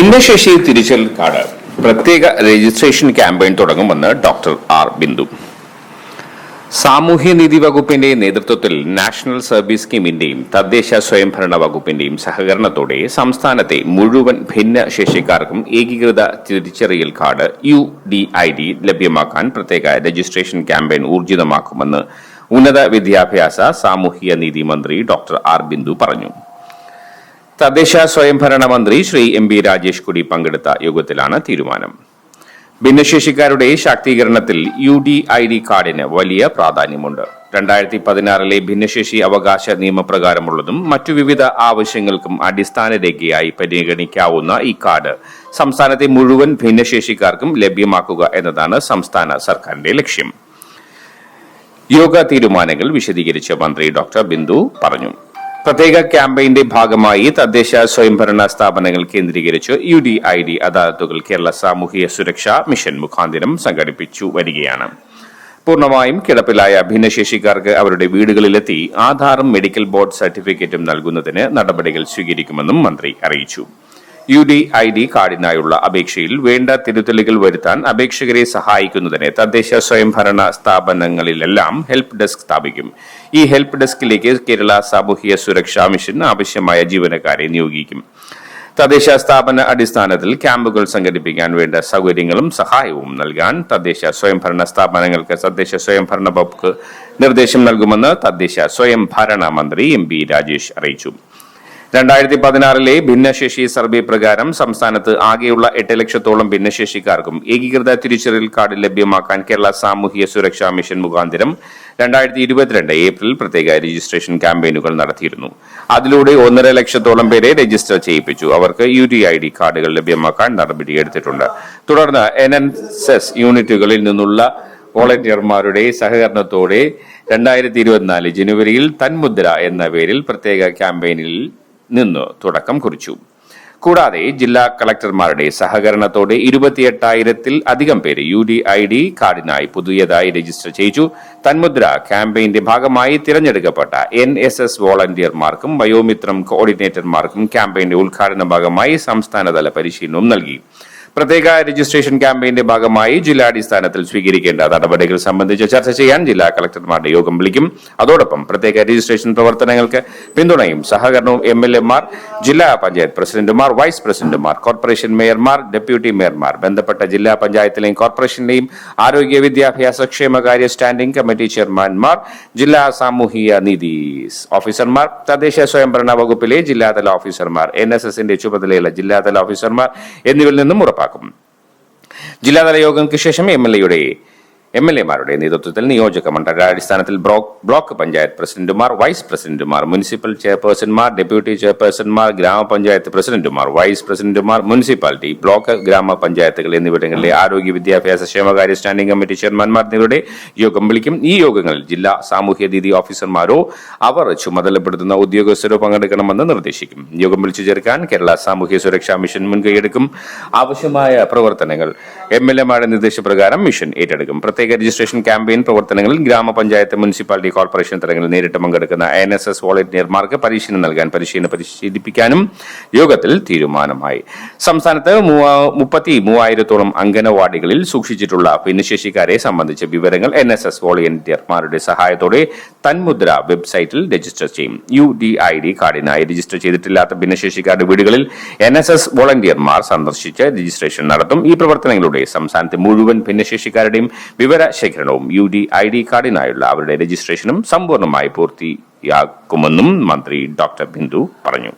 ഭിന്നശേഷി തിരിച്ചൽ കാർഡ് പ്രത്യേക രജിസ്ട്രേഷൻ ക്യാമ്പയിൻ തുടങ്ങുമെന്ന് ഡോക്ടർ ആർ ബിന്ദു. സാമൂഹ്യനീതി വകുപ്പിന്റെ നേതൃത്വത്തിൽ നാഷണൽ സർവീസ് സ്കീമിന്റെയും തദ്ദേശ സ്വയംഭരണ വകുപ്പിന്റെയും സഹകരണത്തോടെ സംസ്ഥാനത്തെ മുഴുവൻ ഭിന്നശേഷിക്കാർക്കും ഏകീകൃത തിരിച്ചറിയൽ card U D I D ലഭ്യമാക്കാൻ പ്രത്യേക രജിസ്ട്രേഷൻ ക്യാമ്പയിൻ ഊർജിതമാക്കുമെന്ന് ഉന്നത വിദ്യാഭ്യാസ സാമൂഹ്യ നീതി മന്ത്രി ഡോക്ടർ ആർ ബിന്ദു പറഞ്ഞു. തദ്ദേശ സ്വയംഭരണ മന്ത്രി ശ്രീ എം ബി രാജേഷ് കൂടി പങ്കെടുത്ത യോഗത്തിലാണ് തീരുമാനം. ഭിന്നശേഷിക്കാരുടെ ശാക്തീകരണത്തിൽ യു ഡി ഐ ഡി കാർഡിന് വലിയ പ്രാധാന്യമുണ്ട്. രണ്ടായിരത്തി പതിനാറിലെ ഭിന്നശേഷി അവകാശ നിയമപ്രകാരമുള്ളതും മറ്റു വിവിധ ആവശ്യങ്ങൾക്കും അടിസ്ഥാന രേഖയായി പരിഗണിക്കാവുന്ന ഈ കാർഡ് സംസ്ഥാനത്തെ മുഴുവൻ ഭിന്നശേഷിക്കാർക്കും ലഭ്യമാക്കുക എന്നതാണ് സംസ്ഥാന സർക്കാരിന്റെ ലക്ഷ്യം. യോഗ തീരുമാനങ്ങൾ വിശദീകരിച്ച മന്ത്രി ഡോക്ടർ ബിന്ദു പറഞ്ഞു. പ്രത്യേക ക്യാമ്പയിന്റെ ഭാഗമായി തദ്ദേശ സ്വയംഭരണ സ്ഥാപനങ്ങൾ കേന്ദ്രീകരിച്ച് യു ഡി ഐ ഡി അദാലത്തുകൾ കേരള സാമൂഹിക സുരക്ഷാ മിഷൻ മുഖാന്തിരം സംഘടിപ്പിച്ചു വരികയാണ്. പൂർണമായും കിടപ്പിലായ ഭിന്നശേഷിക്കാർക്ക് അവരുടെ വീടുകളിലെത്തി ആധാറും മെഡിക്കൽ ബോർഡ് സർട്ടിഫിക്കറ്റും നൽകുന്നതിന് നടപടികൾ സ്വീകരിക്കുമെന്നും മന്ത്രി അറിയിച്ചു. യു ഡി ഐ ഡി കാർഡിനായുള്ള അപേക്ഷയിൽ വേണ്ട തിരുത്തലുകൾ വരുത്താൻ അപേക്ഷകരെ സഹായിക്കുന്നതിന് തദ്ദേശ സ്വയംഭരണ സ്ഥാപനങ്ങളിലെല്ലാം ഹെൽപ്പ് ഡെസ്ക് സ്ഥാപിക്കും. ഈ ഹെൽപ്പ് ഡെസ്കിലേക്ക് കേരള സാമൂഹിക സുരക്ഷാ മിഷൻ ആവശ്യമായ ജീവനക്കാരെ നിയോഗിക്കും. തദ്ദേശ സ്ഥാപന അടിസ്ഥാനത്തിൽ ക്യാമ്പുകൾ സംഘടിപ്പിക്കാൻ വേണ്ട സൗകര്യങ്ങളും സഹായവും നൽകാൻ തദ്ദേശ സ്വയംഭരണ സ്ഥാപനങ്ങൾക്ക് തദ്ദേശ സ്വയംഭരണ വകുപ്പ് നിർദ്ദേശം നൽകുമെന്ന് തദ്ദേശ സ്വയംഭരണ മന്ത്രി എം പി രാജേഷ് അറിയിച്ചു. രണ്ടായിരത്തി പതിനാറിലെ ഭിന്നശേഷി സർവേ പ്രകാരം സംസ്ഥാനത്ത് ആകെയുള്ള എട്ട് ലക്ഷത്തോളം ഭിന്നശേഷിക്കാർക്കും ഏകീകൃത തിരിച്ചറിയൽ കാർഡ് ലഭ്യമാക്കാൻ കേരള സാമൂഹിക സുരക്ഷാ മിഷൻ മുഖാന്തരം രണ്ടായിരത്തി ഇരുപത്തിരണ്ട് ഏപ്രിൽ പ്രത്യേക രജിസ്ട്രേഷൻ ക്യാമ്പയിനുകൾ നടത്തിയിരുന്നു. അതിലൂടെ ഒന്നര ലക്ഷത്തോളം പേരെ രജിസ്റ്റർ ചെയ്യിപ്പിച്ചു. അവർക്ക് യു ഡി ഐ ഡി കാർഡുകൾ ലഭ്യമാക്കാൻ നടപടിയെടുത്തിട്ടുണ്ട് തുടർന്ന് എൻ എൻ എസ് യൂണിറ്റുകളിൽ നിന്നുള്ള വോളണ്ടിയർമാരുടെ സഹകരണത്തോടെ രണ്ടായിരത്തി ഇരുപത്തിനാല് ജനുവരിയിൽ തന്മുദ്ര എന്ന പേരിൽ പ്രത്യേക ക്യാമ്പയിനിൽ നിന്ന് തുടക്കം കുറിച്ചു. കൂടാതെ ജില്ലാ കളക്ടർമാരുടെ സഹകരണത്തോടെ ഇരുപത്തിയെട്ടായിരത്തിൽ അധികം പേര് യു ഡി ഐ ഡി കാർഡിനായി പുതിയതായി രജിസ്റ്റർ ചെയ്യിച്ചു തന്മുദ്ര ക്യാമ്പയിന്റെ ഭാഗമായി തിരഞ്ഞെടുക്കപ്പെട്ട എൻ എസ് എസ് വോളണ്ടിയർമാർക്കും വയോമിത്രം കോർഡിനേറ്റർമാർക്കും ക്യാമ്പയിന്റെ ഉദ്ഘാടന ഭാഗമായി സംസ്ഥാനതല പരിശീലനവും നൽകി. പ്രത്യേക രജിസ്ട്രേഷൻ ക്യാമ്പയിന്റെ ഭാഗമായി ജില്ലാടിസ്ഥാനത്തിൽ സ്വീകരിക്കേണ്ട നടപടികൾ സംബന്ധിച്ച് ചർച്ച ചെയ്യാൻ ജില്ലാ കളക്ടർമാരുടെ യോഗം വിളിക്കും. അതോടൊപ്പം പ്രത്യേക രജിസ്ട്രേഷൻ പ്രവർത്തനങ്ങൾക്ക് പിന്തുണയും സഹകരണവും എം എൽ എമാർ ജില്ലാ പഞ്ചായത്ത് പ്രസിഡന്റുമാർ വൈസ് പ്രസിഡന്റുമാർ കോർപ്പറേഷൻ മേയർമാർ ഡെപ്യൂട്ടി മേയർമാർ ബന്ധപ്പെട്ട ജില്ലാ പഞ്ചായത്തിലെയും കോർപ്പറേഷനിലെയും ആരോഗ്യ വിദ്യാഭ്യാസ ക്ഷേമകാര്യ സ്റ്റാൻഡിംഗ് കമ്മിറ്റി ചെയർമാൻമാർ ജില്ലാ സാമൂഹിക നീതി ഓഫീസർമാർ തദ്ദേശ സ്വയംഭരണ വകുപ്പിലെ ജില്ലാതല ഓഫീസർമാർ എൻ എസ് എസിന്റെ ചുമതലയുള്ള ജില്ലാതല ഓഫീസർമാർ എന്നിവരിൽ നിന്നും ഉറപ്പാക്കും. ജില്ലാതല യോഗങ്ങൾക്ക് ശേഷം എം എൽ എയുടെ എം എൽ എമാരുടെ നേതൃത്വത്തിൽ നിയോജക മണ്ഡലാടിസ്ഥാനത്തിൽ ബ്ലോക്ക് പഞ്ചായത്ത് പ്രസിഡന്റുമാർ വൈസ് പ്രസിഡന്റുമാർ മുനിസിപ്പൽ ചെയർപേഴ്സൺമാർ ഡെപ്യൂട്ടി ചെയർപേഴ്സൺമാർ ഗ്രാമപഞ്ചായത്ത് പ്രസിഡന്റുമാർ വൈസ് പ്രസിഡന്റുമാർ മുനിസിപ്പാലിറ്റി ബ്ലോക്ക് ഗ്രാമപഞ്ചായത്തുകൾ എന്നിവിടങ്ങളിലെ ആരോഗ്യ വിദ്യാഭ്യാസ ക്ഷേമകാര്യ സ്റ്റാൻഡിംഗ് കമ്മിറ്റി ചെയർമാൻമാർ എന്നിവരുടെ യോഗം വിളിക്കും. ഈ യോഗങ്ങളിൽ ജില്ലാ സാമൂഹ്യ നീതി ഓഫീസർമാരോ അവർ ചുമതലപ്പെടുത്തുന്ന ഉദ്യോഗസ്ഥരോ പങ്കെടുക്കണമെന്ന് നിർദ്ദേശിക്കും. യോഗം വിളിച്ചു ചേർക്കാൻ കേരള സാമൂഹ്യ സുരക്ഷാ മിഷൻ മുൻകൈയെടുക്കും ആവശ്യമായ പ്രവർത്തനങ്ങൾ എം എൽ എമാരുടെ നിർദ്ദേശപ്രകാരം മിഷൻ ഏറ്റെടുക്കും. പ്രത്യേക രജിസ്ട്രേഷൻ ക്യാമ്പയിൻ പ്രവർത്തനങ്ങളിൽ ഗ്രാമപഞ്ചായത്ത് മുനിസിപ്പാലിറ്റി കോർപ്പറേഷൻ തലങ്ങളിൽ നേരിട്ട് പങ്കെടുക്കുന്ന എൻ എസ് എസ് വോളണ്ടിയർമാർക്ക് പരിശീലനം നൽകാൻ പരിശീലനം പരിശീലിപ്പിക്കാനും യോഗത്തിൽ തീരുമാനമായി. സംസ്ഥാനത്ത് മുപ്പത്തി മൂവായിരത്തോളം അംഗനവാടികളിൽ സൂക്ഷിച്ചിട്ടുള്ള ഭിന്നശേഷിക്കാരെ സംബന്ധിച്ച വിവരങ്ങൾ എൻ എസ് എസ് വോളണ്ടിയർമാരുടെ സഹായത്തോടെ തന്മുദ്ര വെബ്സൈറ്റിൽ രജിസ്റ്റർ ചെയ്യും. യു ഡി ഐ ഡി കാർഡിനായി രജിസ്റ്റർ ചെയ്തിട്ടില്ലാത്ത ഭിന്നശേഷിക്കാരുടെ വീടുകളിൽ എൻ എസ് എസ് വോളണ്ടിയർമാർ സന്ദർശിച്ച് രജിസ്ട്രേഷൻ നടത്തും. ഈ പ്രവർത്തനങ്ങളുടെ സംസ്ഥാനത്തെ മുഴുവൻ ഭിന്നശേഷിക്കാരുടെയും വിവര ശേഖരണവും യു ഡി ഐ ഡി കാർഡിനായുള്ള അവരുടെ രജിസ്ട്രേഷനും സമ്പൂർണമായി പൂർത്തിയാക്കുമെന്നും മന്ത്രി ഡോക്ടർ ബിന്ദു പറഞ്ഞു.